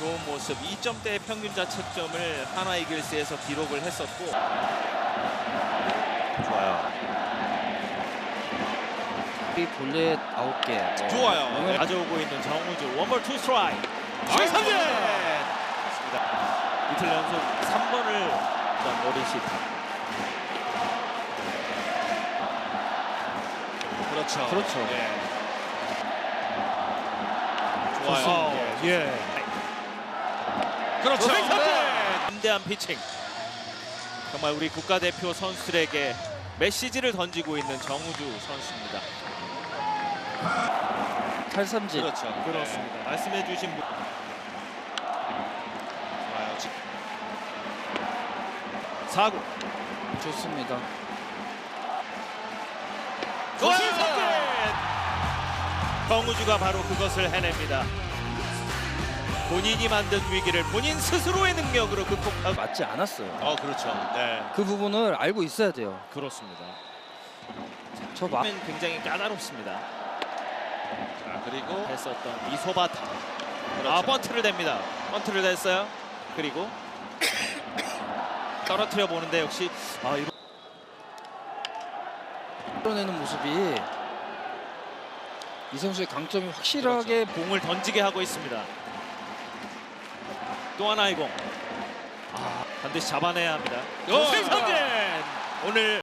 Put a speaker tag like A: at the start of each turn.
A: 좋은 모습 2점대의 평균 자책점을 하나 이글스에서 기록을 했었고 좋아요.
B: 이 볼넷 9개.
A: 좋아요.
B: 네.
A: 가져오고 있는 정우주 원볼 투. 삼진. 맞습니다. 이틀 연속 3번을 일단 머리시타. 그렇죠.
B: 그렇죠.
A: 네. 좋아요.
B: 좋습니다.
A: 예. 그렇죠.
B: 네.
A: 담대한 피칭. 정말 우리 국가대표 선수들에게 메시지를 던지고 있는 정우주 선수입니다.
B: 탈삼진.
A: 그렇죠. 그렇습니다. 말씀해 주신 분. 좋아요. 지- 사구.
B: 좋습니다.
A: 좋아요. 정우주가 바로 그것을 해냅니다. 본인이 만든 위기를 본인 스스로의 능력으로 극복하고.
B: 맞지 않았어요.
A: 어 그렇죠. 네.
B: 그 부분을 알고 있어야 돼요.
A: 그렇습니다.
B: 저 막.
A: 는 굉장히 까다롭습니다.
C: 자, 그리고
A: 했었던 이소바타.
C: 그렇죠.
A: 아 번트를 댑니다. 번트를 댔어요. 그리고 떨어뜨려 보는데 역시 아 이거
B: 끌어내는 모습이 이 선수의 강점이 확실하게
A: 공을 던지게 하고 있습니다. 또 하나의 공. 아 반드시 잡아내야 합니다.
C: 오!
A: 생선진 오늘